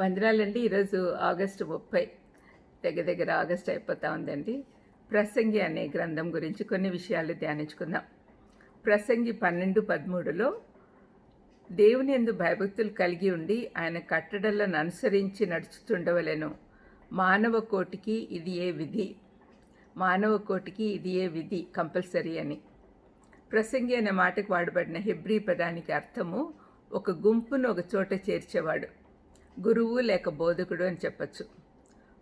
వందనాలండి ఈరోజు ఆగస్టు ముప్పై. దగ్గర దగ్గర ఆగస్ట్ అయిపోతా ఉందండి. ప్రసంగి అనే గ్రంథం గురించి కొన్ని విషయాలు ధ్యానించుకుందాం. ప్రసంగి పన్నెండు పదమూడులో దేవుని ఎందు భయభక్తులు కలిగి ఉండి ఆయన కట్టడలను అనుసరించి నడుచుతుండవలను. మానవ కోటికి ఇది ఏ విధి? మానవ కోటికి ఇది ఏ విధి? కంపల్సరీ అని. ప్రసంగి అనే మాటకు వాడబడిన హెబ్రీ పదానికి అర్థము ఒక గుంపును ఒక చోట చేర్చేవాడు. గురువు లేక బోధకుడు అని చెప్పచ్చు.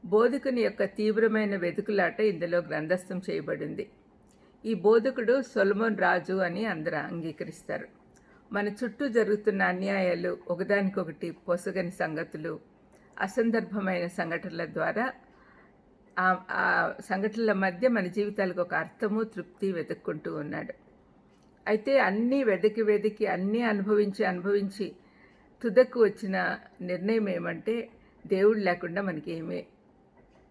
బోధకుని యొక్క తీవ్రమైన వెతుకులాట ఇందులో గ్రంథస్థం చేయబడింది. ఈ బోధకుడు సొలమోన్ రాజు అని అందరూ అంగీకరిస్తారు. మన చుట్టూ జరుగుతున్న అన్యాయాలు ఒకదానికొకటి పొసగని సంగతులు అసందర్భమైన సంఘటనల ద్వారా ఆ సంఘటనల మధ్య మన జీవితాలకు ఒక అర్థము తృప్తి వెతుక్కుంటూ ఉన్నాడు. అయితే అన్నీ వెదకి వెదికి అన్నీ అనుభవించి అనుభవించి తుదకు వచ్చిన నిర్ణయం ఏమంటే దేవుడు లేకుండా మనకి ఏమీ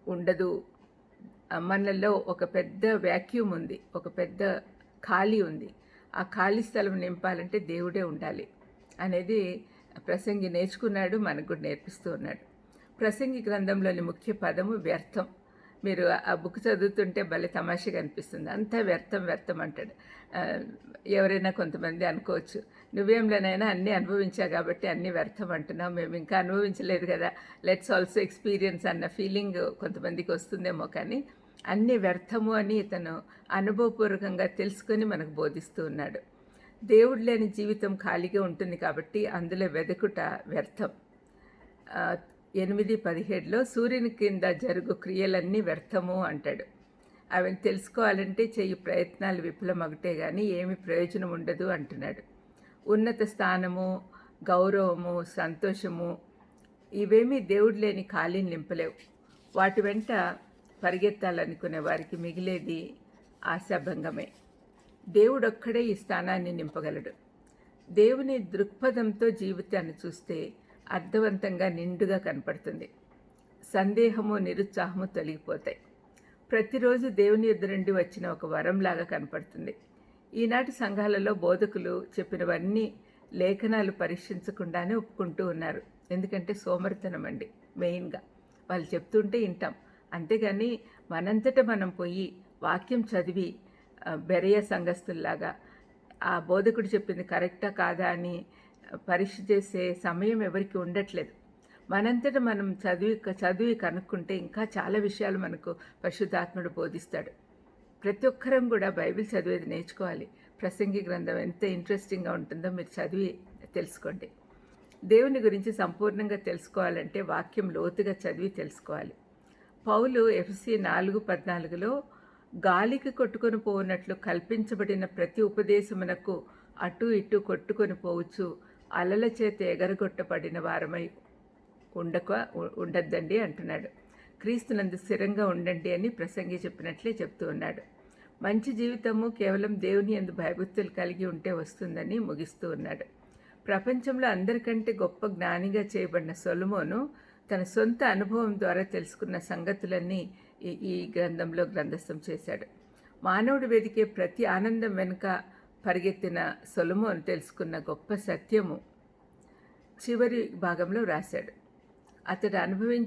ఉండదు. మనలో ఒక పెద్ద వ్యాక్యూమ్ ఉంది ఒక పెద్ద ఖాళీ ఉంది. ఆ ఖాళీ స్థలం నింపాలంటే దేవుడే ఉండాలి అనేది ప్రసంగి నేర్చుకున్నాడు మనకు కూడా నేర్పిస్తూ ఉన్నాడు. ప్రసంగి గ్రంథంలోని ముఖ్య పదము వ్యర్థం. మీరు ఆ బుక్ చదువుతుంటే భలే తమాషగా అనిపిస్తుంది. అంతా వ్యర్థం వ్యర్థం అంటాడు. ఎవరైనా కొంతమంది అనుకోవచ్చు. నువ్వేంలోనైనా అన్నీ అనుభవించా కాబట్టి అన్నీ వ్యర్థం అంటున్నావు. మేము ఇంకా అనుభవించలేదు కదా. లెట్స్ ఆల్సో ఎక్స్పీరియన్స్ అన్న ఫీలింగ్ కొంతమందికి వస్తుందేమో కానీ అన్నీ వ్యర్థము అని ఇతను అనుభవపూర్వకంగా తెలుసుకొని మనకు బోధిస్తూ ఉన్నాడు. దేవుడు లేని జీవితం ఖాళీగా ఉంటుంది కాబట్టి అందులో వెదకుట వ్యర్థం. ఎనిమిది పదిహేడులో సూర్యుని కింద జరుగు క్రియలన్నీ వ్యర్థము అంటాడు. అవి తెలుసుకోవాలంటే చెయ్యి ప్రయత్నాలు విఫలమగటే కానీ ఏమి ప్రయోజనం ఉండదు అంటున్నాడు. ఉన్నత స్థానము గౌరవము సంతోషము ఇవేమీ దేవుడు లేని ఖాళీని నింపలేవు. వాటి వెంట పరిగెత్తాలనుకునే వారికి మిగిలేది ఆశాభంగమే. దేవుడొక్కడే ఈ స్థానాన్ని నింపగలడు. దేవుని దృక్పథంతో జీవితాన్ని చూస్తే అర్థవంతంగా నిండుగా కనపడుతుంది. సందేహము నిరుత్సాహము తొలగిపోతాయి. ప్రతిరోజు దేవుని ఎదురుండి వచ్చిన ఒక వరంలాగా కనపడుతుంది. ఈనాటి సంఘాలలో బోధకులు చెప్పినవన్నీ లేఖనాలు పరీక్షించకుండానే ఒప్పుకుంటూ ఉన్నారు. ఎందుకంటే సోమరితనం అండి మెయిన్గా. వాళ్ళు చెప్తుంటే వింటాం. అంతేగాని మనంతట మనం పోయి వాక్యం చదివి బెరయ సంఘస్థుల్లాగా ఆ బోధకుడు చెప్పింది కరెక్టా కాదా అని పరీక్ష చేసే సమయం ఎవరికి ఉండట్లేదు. మనంతట మనం చదివి చదివి కనుక్కుంటే ఇంకా చాలా విషయాలు మనకు పరిశుద్ధాత్ముడు బోధిస్తాడు. ప్రతి ఒక్కరం కూడా బైబిల్ చదివేది నేర్చుకోవాలి. ప్రసంగి గ్రంథం ఎంత ఇంట్రెస్టింగ్గా ఉంటుందో మీరు చదివి తెలుసుకోండి. దేవుని గురించి సంపూర్ణంగా తెలుసుకోవాలంటే వాక్యం లోతుగా చదివి తెలుసుకోవాలి. పౌలు ఎఫ్సి నాలుగు పద్నాలుగులో గాలికి కొట్టుకొని పోనట్లు కల్పించబడిన ప్రతి ఉపదేశమునకు అటు ఇటు కొట్టుకొని పోవచ్చు. అలల చేత ఎగరగొట్టబడిన వారమై ఉండక ఉండద్దండి అంటున్నాడు. క్రీస్తునందు స్థిరంగా ఉండండి అని ప్రసంగి చెప్పినట్లే చెప్తూ ఉన్నాడు. మంచి జీవితము కేవలం దేవుని ఎందు భయభక్తులు కలిగి ఉంటే వస్తుందని ముగిస్తూ ఉన్నాడు. ప్రపంచంలో అందరికంటే గొప్ప జ్ఞానిగా చేయబడిన సొలుమోను తన సొంత అనుభవం ద్వారా తెలుసుకున్న సంగతులన్నీ ఈ గ్రంథంలో గ్రంథస్థం చేశాడు. మానవుడు వెదికే ప్రతి ఆనందం వెనుక పరిగెత్తిన సొలమోన్ తెలుసుకున్న గొప్ప సత్యము చివరి భాగంలో రాశాడు అతడు అనుభవి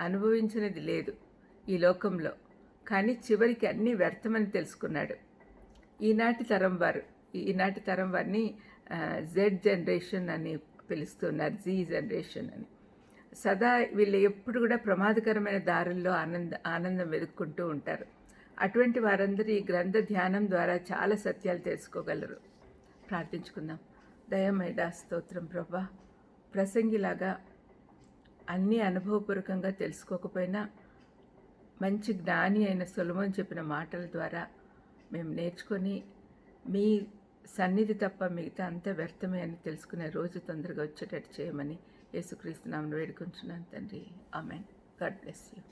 అనుభవించినది లేదు ఈ లోకంలో కానీ చివరికి అన్నీ వ్యర్థమని తెలుసుకున్నాడు. ఈనాటి తరం వారు ఈనాటి తరం వారిని జెడ్ జనరేషన్ అని పిలుస్తున్నారు జీ జనరేషన్ అని. సదా వీళ్ళు ఎప్పుడు కూడా ప్రమాదకరమైన దారుల్లో ఆనంద ఆనందం వెతుక్కుంటూ ఉంటారు. అటువంటి వారందరూ ఈ గ్రంథ ధ్యానం ద్వారా చాలా సత్యాలు తెలుసుకోగలరు. ప్రార్థించుకుందాం. దయమైదా స్తోత్రం ప్రభా. ప్రసంగిలాగా అన్నీ అనుభవపూర్వకంగా తెలుసుకోకపోయినా మంచి జ్ఞాని అయిన సులభం చెప్పిన మాటల ద్వారా మేము నేర్చుకొని మీ సన్నిధి తప్ప మిగతా అంతా వ్యర్థమే అని తెలుసుకునే రోజు తొందరగా వచ్చేటట్టు చేయమని యేసుక్రీస్తు నామను వేడుకుంటున్నాను తండ్రి. ఆమెన్. God bless you.